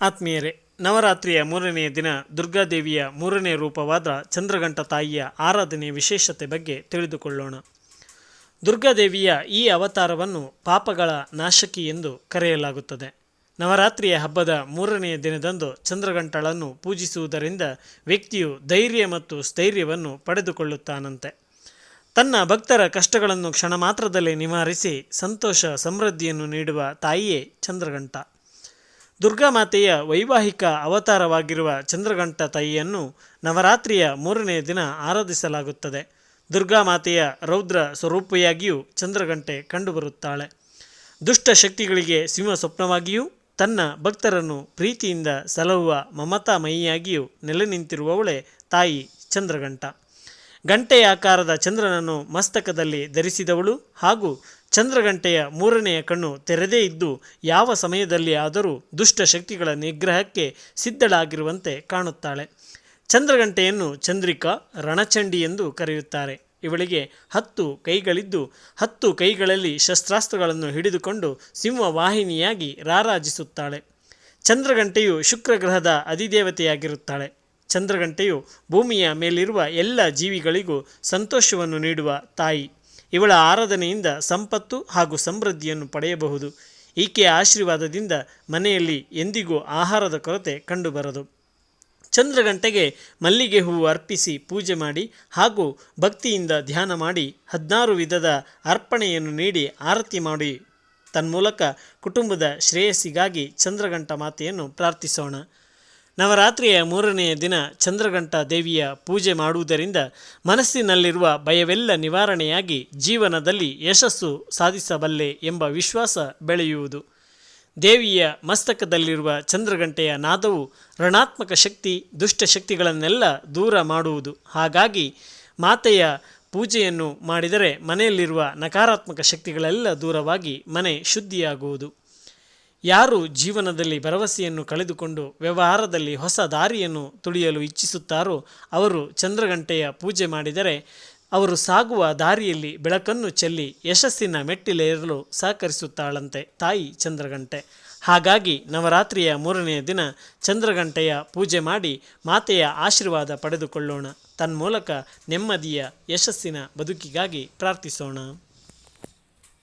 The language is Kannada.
ಆತ್ಮೀಯರೇ, ನವರಾತ್ರಿಯ ಮೂರನೆಯ ದಿನ ದುರ್ಗಾದೇವಿಯ ಮೂರನೇ ರೂಪವಾದ ಚಂದ್ರಗಂಟ ತಾಯಿಯ ಆರಾಧನೆಯ ವಿಶೇಷತೆ ಬಗ್ಗೆ ತಿಳಿದುಕೊಳ್ಳೋಣ. ದುರ್ಗಾದೇವಿಯ ಈ ಅವತಾರವನ್ನು ಪಾಪಗಳ ನಾಶಕಿ ಎಂದು ಕರೆಯಲಾಗುತ್ತದೆ. ನವರಾತ್ರಿಯ ಹಬ್ಬದ ಮೂರನೆಯ ದಿನದಂದು ಚಂದ್ರಗಂಟಳನ್ನು ಪೂಜಿಸುವುದರಿಂದ ವ್ಯಕ್ತಿಯು ಧೈರ್ಯ ಮತ್ತು ಸ್ಥೈರ್ಯವನ್ನು ಪಡೆದುಕೊಳ್ಳುತ್ತಾನಂತೆ. ತನ್ನ ಭಕ್ತರ ಕಷ್ಟಗಳನ್ನು ಕ್ಷಣ ಮಾತ್ರದಲ್ಲಿ ನಿವಾರಿಸಿ ಸಂತೋಷ ಸಮೃದ್ಧಿಯನ್ನು ನೀಡುವ ತಾಯಿಯೇ ಚಂದ್ರಘಂಟ. ದುರ್ಗಾಮಾತೆಯ ವೈವಾಹಿಕ ಅವತಾರವಾಗಿರುವ ಚಂದ್ರಘಂಟ ತಾಯಿಯನ್ನು ನವರಾತ್ರಿಯ ಮೂರನೇ ದಿನ ಆರಾಧಿಸಲಾಗುತ್ತದೆ. ದುರ್ಗಾಮಾತೆಯ ರೌದ್ರ ಸ್ವರೂಪಿಯಾಗಿಯೂ ಚಂದ್ರಗಂಟೆ ಕಂಡುಬರುತ್ತಾಳೆ. ದುಷ್ಟ ಶಕ್ತಿಗಳಿಗೆ ಸಿಂಹ ಸ್ವಪ್ನವಾಗಿಯೂ ತನ್ನ ಭಕ್ತರನ್ನು ಪ್ರೀತಿಯಿಂದ ಸಲಹುವ ಮಮತಾಮಯಿಯಾಗಿಯೂ ನೆಲೆ ನಿಂತಿರುವವಳೆ ತಾಯಿ ಚಂದ್ರಗಂಟ. ಗಂಟೆಯ ಆಕಾರದ ಚಂದ್ರನನ್ನು ಮಸ್ತಕದಲ್ಲಿ ಧರಿಸಿದವಳು ಹಾಗೂ ಚಂದ್ರಗಂಟೆಯ ಮೂರನೆಯ ಕಣ್ಣು ತೆರೆದೇ ಇದ್ದು, ಯಾವ ಸಮಯದಲ್ಲಿ ಆದರೂ ದುಷ್ಟ ಶಕ್ತಿಗಳ ನಿಗ್ರಹಕ್ಕೆ ಸಿದ್ಧಳಾಗಿರುವಂತೆ ಕಾಣುತ್ತಾಳೆ. ಚಂದ್ರಗಂಟೆಯನ್ನು ಚಂದ್ರಿಕಾ ರಣಚಂಡಿ ಎಂದು ಕರೆಯುತ್ತಾರೆ. ಇವಳಿಗೆ ಹತ್ತು ಕೈಗಳಿದ್ದು, ಹತ್ತು ಕೈಗಳಲ್ಲಿ ಶಸ್ತ್ರಾಸ್ತ್ರಗಳನ್ನು ಹಿಡಿದುಕೊಂಡು ಸಿಂಹವಾಹಿನಿಯಾಗಿ ರಾರಾಜಿಸುತ್ತಾಳೆ. ಚಂದ್ರಗಂಟೆಯು ಶುಕ್ರಗ್ರಹದ ಅಧಿದೇವತೆಯಾಗಿರುತ್ತಾಳೆ. ಚಂದ್ರಗಂಟೆಯು ಭೂಮಿಯ ಮೇಲಿರುವ ಎಲ್ಲ ಜೀವಿಗಳಿಗೂ ಸಂತೋಷವನ್ನು ನೀಡುವ ತಾಯಿ. ಇವಳ ಆರಾಧನೆಯಿಂದ ಸಂಪತ್ತು ಹಾಗೂ ಸಮೃದ್ಧಿಯನ್ನು ಪಡೆಯಬಹುದು. ಈಕೆಯ ಆಶೀರ್ವಾದದಿಂದ ಮನೆಯಲ್ಲಿ ಎಂದಿಗೂ ಆಹಾರದ ಕೊರತೆ ಕಂಡುಬರದು. ಚಂದ್ರಗಂಟೆಗೆ ಮಲ್ಲಿಗೆ ಹೂವು ಅರ್ಪಿಸಿ ಪೂಜೆ ಮಾಡಿ ಹಾಗೂ ಭಕ್ತಿಯಿಂದ ಧ್ಯಾನ ಮಾಡಿ ಹದಿನಾರು ವಿಧದ ಅರ್ಪಣೆಯನ್ನು ನೀಡಿ ಆರತಿ ಮಾಡಿ. ತನ್ಮೂಲಕ ಕುಟುಂಬದ ಶ್ರೇಯಸ್ಸಿಗಾಗಿ ಚಂದ್ರಗಂಟ ಮಾತೆಯನ್ನು ಪ್ರಾರ್ಥಿಸೋಣ. ನವರಾತ್ರಿಯ ಮೂರನೆಯ ದಿನ ಚಂದ್ರಗಂಟ ದೇವಿಯ ಪೂಜೆ ಮಾಡುವುದರಿಂದ ಮನಸ್ಸಿನಲ್ಲಿರುವ ಭಯವೆಲ್ಲ ನಿವಾರಣೆಯಾಗಿ ಜೀವನದಲ್ಲಿ ಯಶಸ್ಸು ಸಾಧಿಸಬಲ್ಲೆ ಎಂಬ ವಿಶ್ವಾಸ ಬೆಳೆಯುವುದು. ದೇವಿಯ ಮಸ್ತಕದಲ್ಲಿರುವ ಚಂದ್ರಗಂಟೆಯ ನಾದವು ಋಣಾತ್ಮಕ ಶಕ್ತಿ ದುಷ್ಟಶಕ್ತಿಗಳನ್ನೆಲ್ಲ ದೂರ ಮಾಡುವುದು. ಹಾಗಾಗಿ ಮಾತೆಯ ಪೂಜೆಯನ್ನು ಮಾಡಿದರೆ ಮನೆಯಲ್ಲಿರುವ ನಕಾರಾತ್ಮಕ ಶಕ್ತಿಗಳೆಲ್ಲ ದೂರವಾಗಿ ಮನೆ ಶುದ್ಧಿಯಾಗುವುದು. ಯಾರು ಜೀವನದಲ್ಲಿ ಭರವಸೆಯನ್ನು ಕಳೆದುಕೊಂಡು ವ್ಯವಹಾರದಲ್ಲಿ ಹೊಸ ದಾರಿಯನ್ನು ತುಳಿಯಲು ಇಚ್ಛಿಸುತ್ತಾರೋ ಅವರು ಚಂದ್ರಗಂಟೆಯ ಪೂಜೆ ಮಾಡಿದರೆ ಅವರು ಸಾಗುವ ದಾರಿಯಲ್ಲಿ ಬೆಳಕನ್ನು ಚೆಲ್ಲಿ ಯಶಸ್ಸಿನ ಮೆಟ್ಟಿಲೇರಲು ಸಹಕರಿಸುತ್ತಾಳಂತೆ ತಾಯಿ ಚಂದ್ರಗಂಟೆ. ಹಾಗಾಗಿ ನವರಾತ್ರಿಯ ಮೂರನೆಯ ದಿನ ಚಂದ್ರಗಂಟೆಯ ಪೂಜೆ ಮಾಡಿ ಮಾತೆಯ ಆಶೀರ್ವಾದ ಪಡೆದುಕೊಳ್ಳೋಣ. ತನ್ಮೂಲಕ ನೆಮ್ಮದಿಯ ಯಶಸ್ಸಿನ ಬದುಕಿಗಾಗಿ ಪ್ರಾರ್ಥಿಸೋಣ.